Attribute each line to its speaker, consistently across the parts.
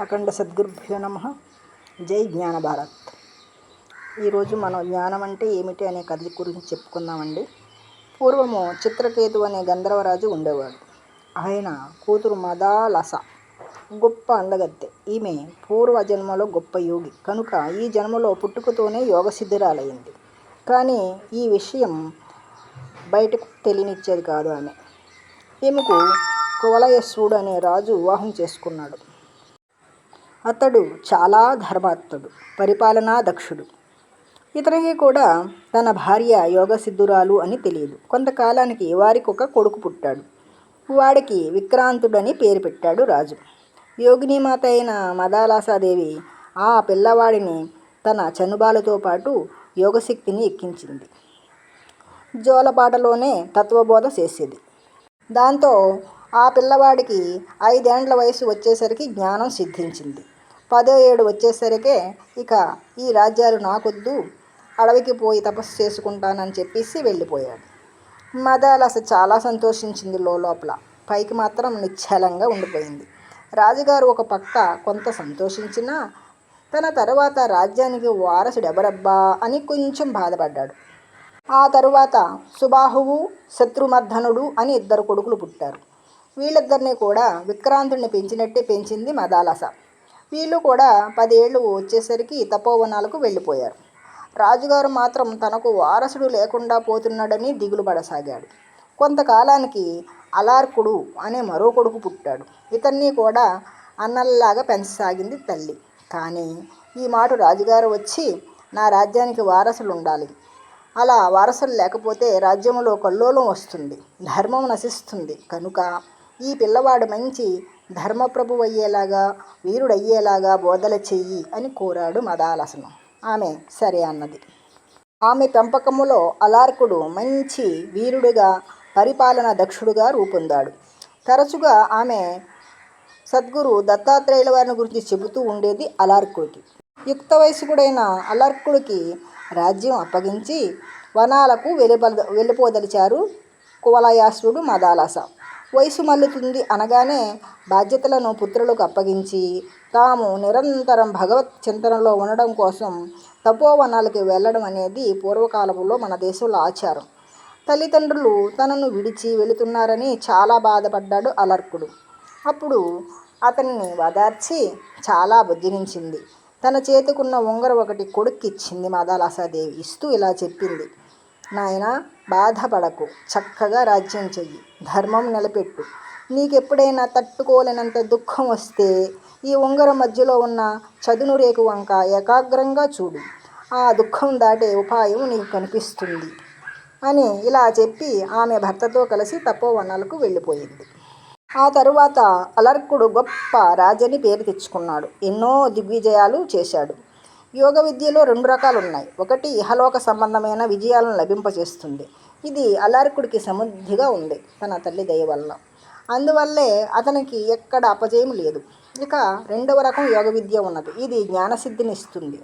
Speaker 1: అఖండ సద్గురుభ్యో నమ. జై జ్ఞాన భారత్. ఈరోజు మనం జ్ఞానం అంటే ఏమిటి అనే కథ గురించి చెప్పుకుందామండి. పూర్వము చిత్రకేతు అనే గంధర్వరాజు ఉండేవాడు. ఆయన కూతురు మదాలస గొప్ప అందగత్తె. ఈమె పూర్వ జన్మలో గొప్ప యోగి. కనుక ఈ జన్మలో పుట్టుకతోనే యోగసిద్ధురాలయ్యింది కానీ ఈ విషయం బయటకు తెలియనిచ్చేది కాదు ఆమె. ఈమెకు కువలయస్సుడు అనే రాజు వివాహం చేసుకున్నాడు. అతడు చాలా ధర్మాత్ముడు పరిపాలనా దక్షుడు ఇతనికి కూడా తన భార్య యోగసిద్ధురాలు అని తెలియదు. కొంతకాలానికి వారికి ఒక కొడుకు పుట్టాడు. వాడికి విక్రాంతుడని పేరు పెట్టాడు రాజు. యోగినీమాత అయిన మదాలాసాదేవి ఆ పిల్లవాడిని తన చనుబాలతో పాటు యోగశక్తిని ఎక్కించింది. జోలపాటలోనే తత్వబోధ చేసేది. దాంతో ఆ పిల్లవాడికి ఐదేండ్ల వయసు వచ్చేసరికి జ్ఞానం సిద్ధించింది. పదో ఏడు వచ్చేసరికే ఇక ఈ రాజ్యాలు నాకొద్దు అడవికి పోయి తపస్సు చేసుకుంటానని చెప్పేసి వెళ్ళిపోయాడు. మదాలస చాలా సంతోషించింది లోపల. పైకి మాత్రం నిశ్చలంగా ఉండిపోయింది. రాజుగారు ఒక పక్క కొంత సంతోషించినా తన తర్వాత రాజ్యానికి వారసుడు ఎవరబ్బా అని కొంచెం బాధపడ్డాడు. ఆ తరువాత సుబాహువు శత్రుమర్ధనుడు అని ఇద్దరు కొడుకులు పుట్టారు. వీళ్ళిద్దరిని కూడా విక్రాంతుడిని పెంచినట్టే పెంచింది మదాలస. వీళ్ళు కూడా పదేళ్ళు వచ్చేసరికి తపోవనాలకు వెళ్ళిపోయారు. రాజుగారు మాత్రం తనకు వారసుడు లేకుండా పోతున్నాడని దిగులు పడసాగాడు. కొంతకాలానికి అలార్కుడు అనే మరో కొడుకు పుట్టాడు. ఇతన్ని కూడా అన్నల్లాగా పెంచసాగింది తల్లి. కానీ ఈ మాట రాజుగారు వచ్చి నా రాజ్యానికి వారసులు ఉండాలి అలా వారసులు లేకపోతే రాజ్యంలో కల్లోలం వస్తుంది. ధర్మం నశిస్తుంది. కనుక ఈ పిల్లవాడు మంచి ధర్మప్రభు అయ్యేలాగా వీరుడయ్యేలాగా బోధల చెయ్యి అని కోరాడు మదాలసను. ఆమె సరే అన్నది. ఆమె పెంపకములో అలార్కుడు మంచి వీరుడుగా పరిపాలన దక్షుడుగా రూపొందాడు. తరచుగా ఆమె సద్గురు దత్తాత్రేయుల వారిని గురించి చెబుతూ ఉండేది అలార్కుడికి. యుక్త వయసుకుడైన అలర్కుడికి రాజ్యం అప్పగించి వనాలకు వెళ్ళిపద వెళ్ళిపోదలిచారు కువలయాసుడు మదాలాస. వయసు మల్లుతుంది అనగానే బాధ్యతలను పుత్రులకు అప్పగించి తాము నిరంతరం భగవత్ చింతనలో ఉండడం కోసం తపోవనాలకి వెళ్ళడం అనేది పూర్వకాలంలో మన దేశంలో ఆచారం. తల్లిదండ్రులు తనను విడిచి వెళుతున్నారని చాలా బాధపడ్డాడు అలర్కుడు. అప్పుడు అతన్ని వదార్చి చాలా బుద్ధినించింది. తన చేతికున్న ఉంగరం ఒకటి కొడుక్కి ఇచ్చింది ఇస్తూ ఇలా చెప్పింది. నాయన బాధపడకు. చక్కగా రాజ్యం చెయ్యి. ధర్మం నిలబెట్టు. నీకెప్పుడైనా తట్టుకోలేనంత దుఃఖం వస్తే ఈ ఉంగరం మధ్యలో ఉన్న చదును రేకు వంక ఏకాగ్రంగా చూడు. ఆ దుఃఖం దాటే ఉపాయం నీకు కనిపిస్తుంది అని ఇలా చెప్పి ఆమె భర్తతో కలిసి తపోవనాలకు వెళ్ళిపోయింది. ఆ తరువాత అలర్కుడు గొప్ప రాజని పేరు తెచ్చుకున్నాడు. ఎన్నో దిగ్విజయాలు చేశాడు. యోగ విద్యలో రెండు రకాలు ఉన్నాయి ఒకటి ఇహలోక సంబంధమైన విజయాలను లభింపచేస్తుంది ఇది అలార్కుడికి సమృద్ధిగా ఉంది తన తల్లి దయ వల్ల అందువల్లే అతనికి ఎక్కడ అపజయం లేదు. ఇక రెండవ రకం యోగ విద్య ఉన్నది. ఇది జ్ఞానసిద్ధిని ఇస్తుంది.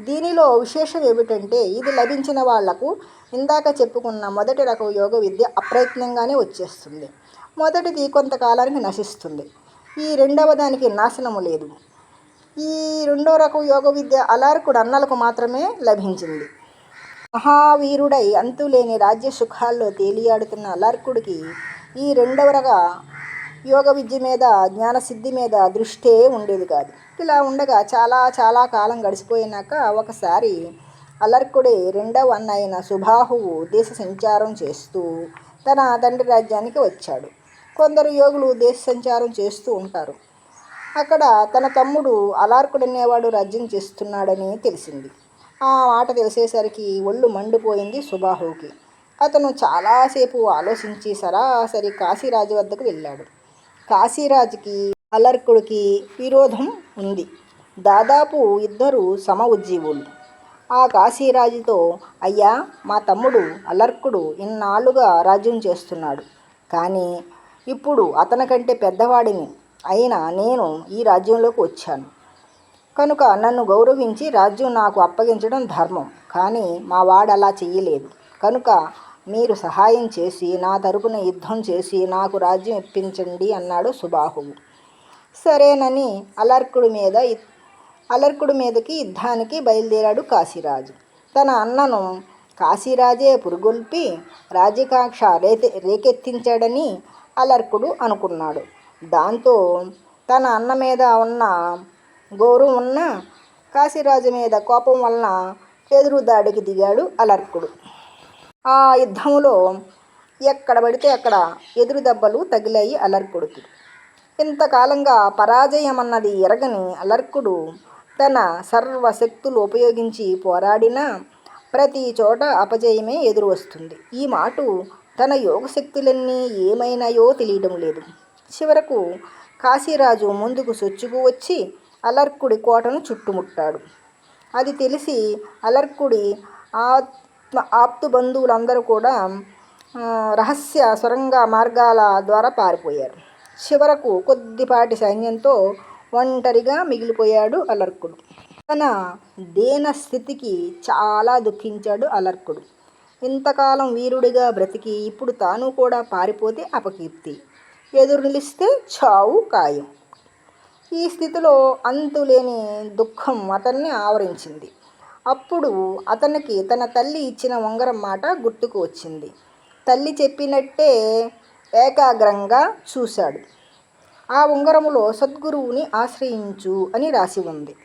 Speaker 1: దీనిలో విశేషం ఏమిటంటే ఇది లభించిన వాళ్ళకు ఇందాక చెప్పుకున్న మొదటి రకం యోగ విద్య అప్రయత్నంగానే వచ్చేస్తుంది. మొదటిది కొంతకాలానికి నశిస్తుంది. ఈ రెండవ దానికి నాశనము లేదు. ఈ రెండో రకం యోగ విద్య అలార్కుడు అన్నలకు మాత్రమే లభించింది. మహావీరుడై అంతులేని రాజ్య సుఖాల్లో తేలియాడుతున్న అలార్కుడికి ఈ రెండవ యోగ విద్య మీద జ్ఞానసిద్ధి మీద దృష్టే ఉండేది కాదు. ఇలా ఉండగా చాలా చాలా కాలం గడిచిపోయినాక ఒకసారి అలర్కుడి రెండవ అన్న అయిన సుబాహువు దేశ సంచారం చేస్తూ తన తండ్రి రాజ్యానికి వచ్చాడు. కొందరు యోగులు దేశ సంచారం చేస్తూ ఉంటారు. అక్కడ తన తమ్ముడు అలార్కుడు అనేవాడు రాజ్యం చేస్తున్నాడని తెలిసింది. ఆ మాట తెలిసేసరికి ఒళ్ళు మండిపోయింది సుబాహుకి. అతను చాలాసేపు ఆలోచించి సరాసరి కాశీరాజు వద్దకు వెళ్ళాడు. కాశీరాజుకి అలర్కుడికి విరోధం ఉంది. దాదాపు ఇద్దరు సమ ఉజ్జీవులు ఆ కాశీరాజుతో అయ్యా మా తమ్ముడు అలర్కుడు ఇన్నాళ్ళుగా రాజ్యం చేస్తున్నాడు. కానీ ఇప్పుడు అతనికంటే పెద్దవాడిని అయినా నేను ఈ రాజ్యంలోకి వచ్చాను. కనుక నన్ను గౌరవించి రాజ్యం నాకు అప్పగించడం ధర్మం. కానీ మా వాడు అలా చేయలేదు కనుక మీరు సహాయం చేసి నా తరపున యుద్ధం చేసి నాకు రాజ్యం ఇప్పించండి అన్నాడు సుబాహువు. సరేనని అలర్కుడి మీద అలర్కుడి మీదకి యుద్ధానికి బయలుదేరాడు కాశీరాజు. తన అన్నను కాశీరాజే పురుగొల్పి రాజకాక్ష రేతే రేకెత్తించాడని అలర్కుడు అనుకున్నాడు. దాంతో తన అన్న మీద ఉన్న గౌరవం ఉన్న కాశీరాజు మీద కోపం వలన ఎదురు దాడికి దిగాడు అలర్కుడు. ఆ యుద్ధంలో ఎక్కడ పడితే అక్కడ ఎదురు దెబ్బలు తగిలాయి అలర్కుడికి. ఇంతకాలంగా పరాజయం అన్నది ఎరగని అలర్కుడు తన సర్వశక్తులు ఉపయోగించి పోరాడినా ప్రతి చోట అపజయమే ఎదురు వస్తుంది ఈ మాట తన యోగశక్తులన్నీ ఏమైనాయో తెలియడం లేదు. చివరకు కాశీరాజు ముందుకు సొచ్చుకు వచ్చి అలర్కుడి కోటను చుట్టుముట్టాడు. అది తెలిసి అలర్కుడి ఆత్మ ఆప్తు బంధువులందరూ కూడా రహస్య సొరంగ మార్గాల ద్వారా పారిపోయారు. చివరకు కొద్దిపాటి సైన్యంతో ఒంటరిగా మిగిలిపోయాడు అలర్కుడు. తన దేన స్థితికి చాలా దుఃఖించాడు అలర్కుడు. ఇంతకాలం వీరుడిగా బ్రతికి ఇప్పుడు తాను కూడా పారిపోతే అపకీర్తి. ఎదురు నిలిస్తే చావు ఖాయం. ఈ స్థితిలో అంతులేని దుఃఖం అతన్ని ఆవరించింది. అప్పుడు అతనికి తన తల్లి ఇచ్చిన ఉంగరం మాట గుర్తుకు వచ్చింది. తల్లి చెప్పినట్టే ఏకాగ్రంగా చూశాడు. ఆ ఉంగరములో సద్గురువుని ఆశ్రయించు అని రాసి ఉంది.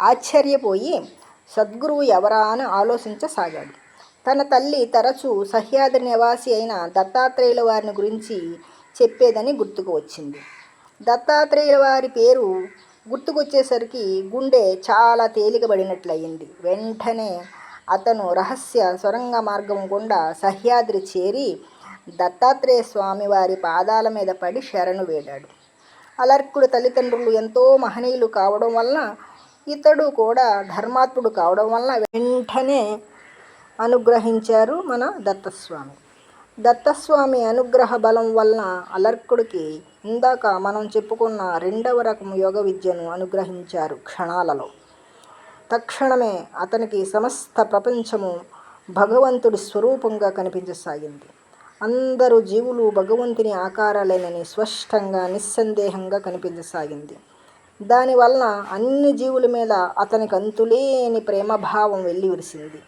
Speaker 1: ఆశ్చర్యపోయి సద్గురువు ఎవరా అని ఆలోచించసాగాడు. తన తల్లి తరచూ సహ్యాద్రి నివాసి అయిన దత్తాత్రేయుల వారిని గురించి చెప్పేదని గుర్తుకు వచ్చింది. దత్తాత్రేయుల వారి పేరు గుర్తుకొచ్చేసరికి గుండె చాలా తేలికబడినట్లయింది. వెంటనే అతను రహస్య సొరంగ మార్గం గుండా సహ్యాద్రి చేరి దత్తాత్రేయ స్వామి వారి పాదాల మీద పడి శరణు వేడాడు అలర్కుడు తల్లిదండ్రులు ఎంతో మహనీయులు కావడం వలన ఇతడు కూడా ధర్మాత్ముడు కావడం వలన వెంటనే అనుగ్రహించారు మన దత్తస్వామి. దత్తస్వామి అనుగ్రహ బలం వలన అలర్కుడికి ఇందాక మనం చెప్పుకున్న రెండవ రకం యోగ విద్యను అనుగ్రహించారు క్షణాలలో. తక్షణమే అతనికి సమస్త ప్రపంచము భగవంతుడి స్వరూపంగా కనిపించసాగింది. అందరూ జీవులు భగవంతుని ఆకారాలేనని స్పష్టంగా నిస్సందేహంగా కనిపించసాగింది. దానివలన అన్ని జీవుల మీద అతనికి అంతులేని ప్రేమభావం వెల్లివిరిసింది.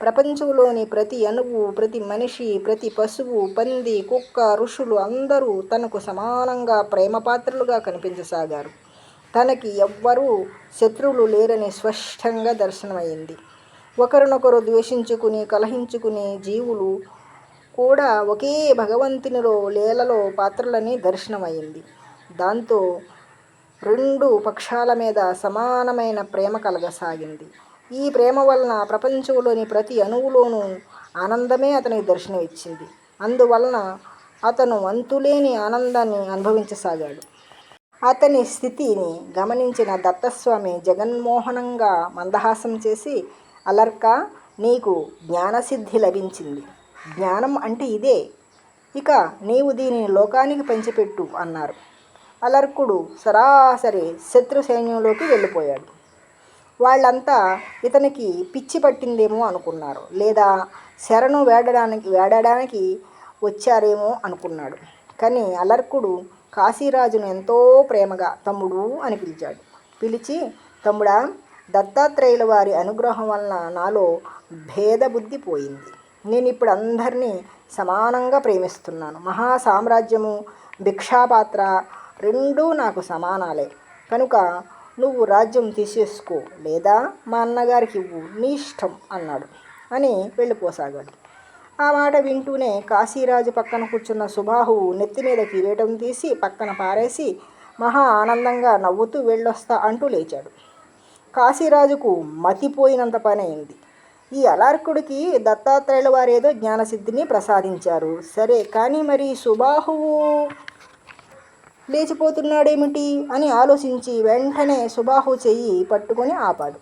Speaker 1: ప్రపంచంలోని ప్రతి అణువు ప్రతి మనిషి ప్రతి పశువు పంది కుక్క ఋషులు అందరూ తనకు సమానంగా ప్రేమపాత్రలుగా కనిపించసాగారు. తనకి ఎవ్వరూ శత్రువులు లేరని స్పష్టంగా దర్శనమైంది. ఒకరినొకరు ద్వేషించుకుని కలహించుకుని జీవులు కూడా ఒకే భగవంతునిలో లీలలో పాత్రలని దర్శనమైంది. దాంతో రెండు పక్షాల మీద సమానమైన ప్రేమ కలగసాగింది. ఈ ప్రేమ వలన ప్రపంచంలోని ప్రతి అణువులోనూ ఆనందమే అతనికి దర్శనం ఇచ్చింది అందువలన అతను అంతులేని ఆనందాన్ని అనుభవించసాగాడు. అతని స్థితిని గమనించిన దత్తస్వామి జగన్మోహనంగా మందహాసం చేసి అలర్క నీకు జ్ఞానసిద్ధి లభించింది. జ్ఞానం అంటే ఇదే. ఇక నీవు దీనిని లోకానికి పంచిపెట్టు అన్నారు. అలర్కుడు సరాసరి శత్రు సైన్యంలోకి వెళ్ళిపోయాడు. వాళ్ళంతా ఇతనికి పిచ్చి పట్టిందేమో అనుకున్నారు. లేదా శరణు వేడడానికి వేడడానికి వచ్చారేమో అనుకున్నాడు. కానీ అలర్కుడు కాశీరాజును ఎంతో ప్రేమగా తమ్ముడు అని పిలిచాడు. పిలిచి తమ్ముడా దత్తాత్రేయుల వారి అనుగ్రహం వలన నాలో భేదబుద్ధి పోయింది. నేను ఇప్పుడు అందరినీ సమానంగా ప్రేమిస్తున్నాను. మహా సామ్రాజ్యము భిక్షాపాత్ర రెండూ నాకు సమానాలే. కనుక నువ్వు రాజ్యం తీసేసుకో లేదా మా అన్నగారికి ఇవ్వు నీ ఇష్టం అన్నాడు అని వెళ్ళిపోసాగాడు. ఆ మాట వింటూనే కాశీరాజు పక్కన కూర్చున్న సుబాహువు నెత్తి మీద కిరీటం తీసి పక్కన పారేసి మహా ఆనందంగా నవ్వుతూ వెళ్ళొస్తా అంటూ లేచాడు. కాశీరాజుకు మతిపోయినంత పని అయింది. ఈ అలార్కుడికి దత్తాత్రేయుల వారేదో జ్ఞానసిద్ధిని ప్రసాదించారు. సరే కానీ మరి సుబాహువు లేచిపోతున్నాడేమిటి అని ఆలోచించి వెంటనే సుబాహు చెయ్యి పట్టుకొని ఆపాడు.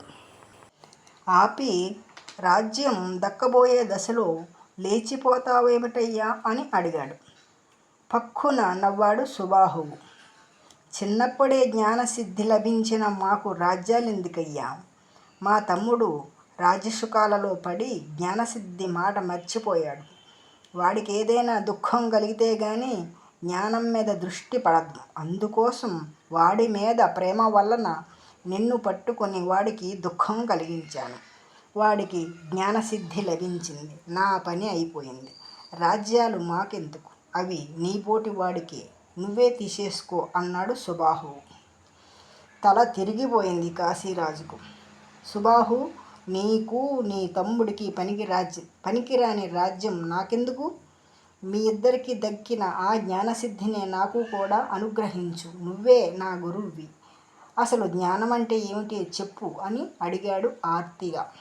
Speaker 1: ఆపి రాజ్యం దక్కబోయే దశలో లేచిపోతావేమిటయ్యా అని అడిగాడు. పక్కున నవ్వాడు సుబాహువు చిన్నప్పుడే జ్ఞానసిద్ధి లభించిన మాకు రాజ్యాలు ఎందుకయ్యా మా తమ్ముడు రాజసుఖాలలో పడి జ్ఞానసిద్ధి మాట మర్చిపోయాడు. వాడికి ఏదైనా దుఃఖం కలిగితే కానీ జ్ఞానం మీద దృష్టి పడద్దు. అందుకోసం వాడి మీద ప్రేమ వలన నిన్ను పట్టుకొని వాడికి దుఃఖం కలిగించాను. వాడికి జ్ఞానసిద్ధి లభించింది. నా పని అయిపోయింది. రాజ్యాలు మాకెందుకు? అవి నీపోటి వాడికి. నువ్వే తీసేసుకో అన్నాడు సుబాహువు తల తిరిగిపోయింది కాశీరాజుకు. సుబాహు నీకు నీ తమ్ముడికి పనికి రాజ్యం పనికిరాని రాజ్యం నాకెందుకు? మీ ఇద్దరికి దక్కిన ఆ జ్ఞానసిద్ధిని నాకు కూడా అనుగ్రహించు. నువ్వే నా గురువువి. అసలు జ్ఞానం అంటే ఏమిటి చెప్పు అని అడిగాడు ఆర్తిగా.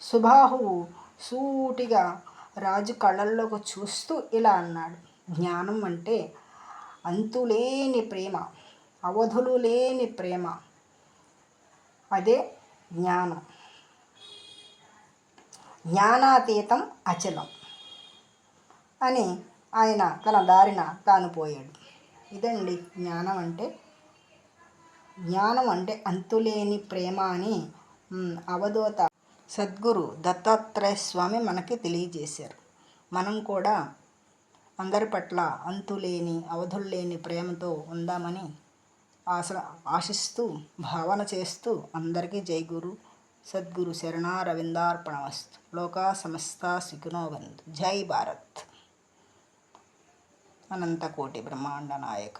Speaker 1: సుబాహువు సూటిగా రాజు కళ్ళల్లోకి చూస్తూ ఇలా అన్నాడు. జ్ఞానం అంటే అంతులేని ప్రేమ అవధులు లేని ప్రేమ. అదే జ్ఞానం. జ్ఞానాతీతం అచలం. అని ఆయన తన దారిన తాను పోయాడు. ఇదండి జ్ఞానం అంటే. జ్ఞానం అంటే అంతులేని ప్రేమ అని అవధూత సద్గురు దత్తాత్రేయ స్వామి మనకి తెలియజేశారు. మనం కూడా అందరి పట్ల అంతులేని అవధుల్లేని ప్రేమతో ఉందామని ఆశ ఆశిస్తూ భావన చేస్తూ అందరికీ జై గురు సద్గురు శరణారవిందార్పణమస్తు. లోకా సమస్త సుఖినోబంధు జై భారత్. అనంతకోటి బ్రహ్మాండ నాయక.